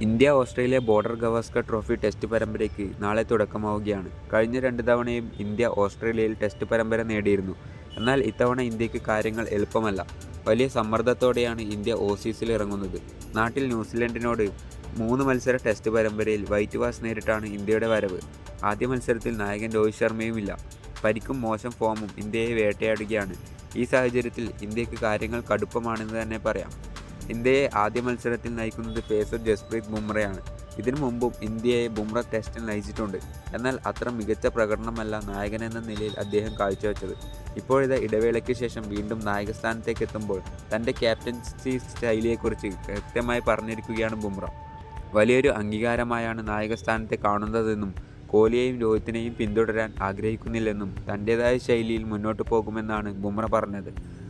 India Australia Border Gavaskar Trophy test പരമ്പരയ്ക്ക് നാളെ തുടക്കമാവുകയാണ്. കഴിഞ്ഞ രണ്ട് തവണയും ഇന്ത്യ ഓസ്ട്രേലിയയിൽ ടെസ്റ്റ് പരമ്പര നേടിയിരുന്നു. എന്നാൽ ഇത്തവണ ഇന്ത്യയ്ക്ക് കാര്യങ്ങൾ എളുപ്പമല്ല. വലിയ സമ്മർദ്ദത്തോടെയാണ് ഇന്ത്യ ഓസീസിൽ ഇറങ്ങുന്നത്. നാട്ടിൽ ന്യൂസിലൻഡിനോട് മൂന്ന് മത്സര ടെസ്റ്റ് പരമ്പരയിൽ വൈറ്റ് വാഷ് നേരിട്ടാണ് ഇന്ത്യയുടെ വരവ്. ആദ്യ മത്സരത്തിൽ നായകൻ രോഹിത് ശർമ്മയും ഇല്ല. പരിക്കും മോശം ഫോമും ഇന്ത്യയെ വേട്ടയാടുകയാണ്. ഈ സാഹചര്യത്തിൽ ഇന്ത്യയ്ക്ക് കാര്യങ്ങൾ കടുപ്പമാണെന്ന് തന്നെ പറയാം. ഇന്ത്യയെ ആദ്യ മത്സരത്തിൽ നയിക്കുന്നത് പേസർ ജസ്പ്രീത് ബുംറയാണ്. ഇതിനു മുമ്പും ഇന്ത്യയെ ബുംറ ടെസ്റ്റിൽ നയിച്ചിട്ടുണ്ട്. എന്നാൽ അത്ര മികച്ച പ്രകടനമല്ല എന്ന നിലയിൽ അദ്ദേഹം കാഴ്ചവെച്ചത്. ഇപ്പോഴത്തെ ഇടവേളയ്ക്ക് ശേഷം വീണ്ടും നായകസ്ഥാനത്തേക്ക് എത്തുമ്പോൾ തന്റെ ക്യാപ്റ്റൻസി ശൈലിയെക്കുറിച്ച് കൃത്യമായി പറഞ്ഞിരിക്കുകയാണ് ബുംറ. വലിയൊരു അംഗീകാരമായാണ് നായകസ്ഥാനത്തെ കാണുന്നതെന്നും കോഹ്ലിയെയും രോഹിത്തിനെയും പിന്തുടരാൻ ആഗ്രഹിക്കുന്നില്ലെന്നും തന്റേതായ ശൈലിയിൽ മുന്നോട്ട് പോകുമെന്നാണ് ബുംറ പറഞ്ഞത്.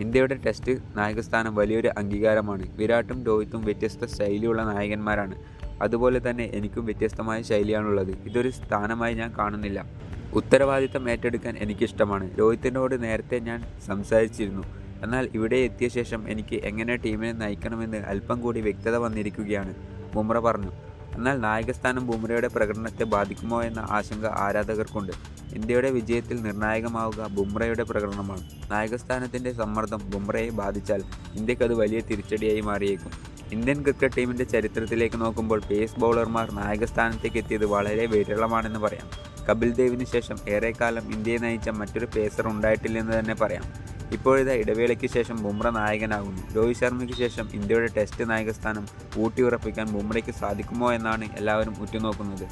ഇന്ത്യയുടെ ടെസ്റ്റ് നായകസ്ഥാനം വലിയൊരു അംഗീകാരമാണ്. വിരാട്ടും രോഹിത്തും വ്യത്യസ്ത ശൈലിയുള്ള നായകന്മാരാണ്. അതുപോലെ തന്നെ എനിക്കും വ്യത്യസ്തമായ ശൈലിയാണുള്ളത്. ഇതൊരു സ്ഥാനമായി ഞാൻ കാണുന്നില്ല. ഉത്തരവാദിത്തം ഏറ്റെടുക്കാൻ എനിക്കിഷ്ടമാണ്. രോഹിത്തിനോട് നേരത്തെ ഞാൻ സംസാരിച്ചിരുന്നു. എന്നാൽ ഇവിടെ എത്തിയ ശേഷം എനിക്ക് എങ്ങനെ ടീമിനെ നയിക്കണമെന്ന് അല്പം കൂടി വ്യക്തത വന്നിരിക്കുകയാണ്. ബുംറ പറഞ്ഞു എന്നാൽ നായകസ്ഥാനം ബുംറയുടെ പ്രകടനത്തെ ബാധിക്കുമോ എന്ന ആശങ്ക ആരാധകർക്കുണ്ട്. ഇന്ത്യയുടെ വിജയത്തിൽ നിർണായകമാവുക ബുംറയുടെ പ്രകടനമാണ്. നായകസ്ഥാനത്തിന്റെ സമ്മർദ്ദം ബുംറയെ ബാധിച്ചാൽ ഇന്ത്യക്കത് വലിയ തിരിച്ചടിയായി മാറിയേക്കും. ഇന്ത്യൻ ക്രിക്കറ്റ് ടീമിന്റെ ചരിത്രത്തിലേക്ക് നോക്കുമ്പോൾ പേസ് ബൗളർമാർ നായകസ്ഥാനത്തേക്ക് എത്തിയത് വളരെ വിരളമാണെന്ന് പറയാം. കപിൽ ദേവിന് ശേഷം ഏറെക്കാലം ഇന്ത്യയെ നയിച്ച മറ്റൊരു പേസർ ഉണ്ടായിട്ടില്ലെന്ന് തന്നെ പറയാം. ഇപ്പോഴിതാ ഇടവേളയ്ക്ക് ശേഷം ബുംറ നായകനാകുന്നു. രോഹിത് ശർമ്മയ്ക്ക് ശേഷം ഇന്ത്യയുടെ ടെസ്റ്റ് നായകസ്ഥാനം ഊട്ടിയുറപ്പിക്കാൻ ബുംറയ്ക്ക് സാധിക്കുമോ എന്നാണ് എല്ലാവരും ഉറ്റുനോക്കുന്നത്.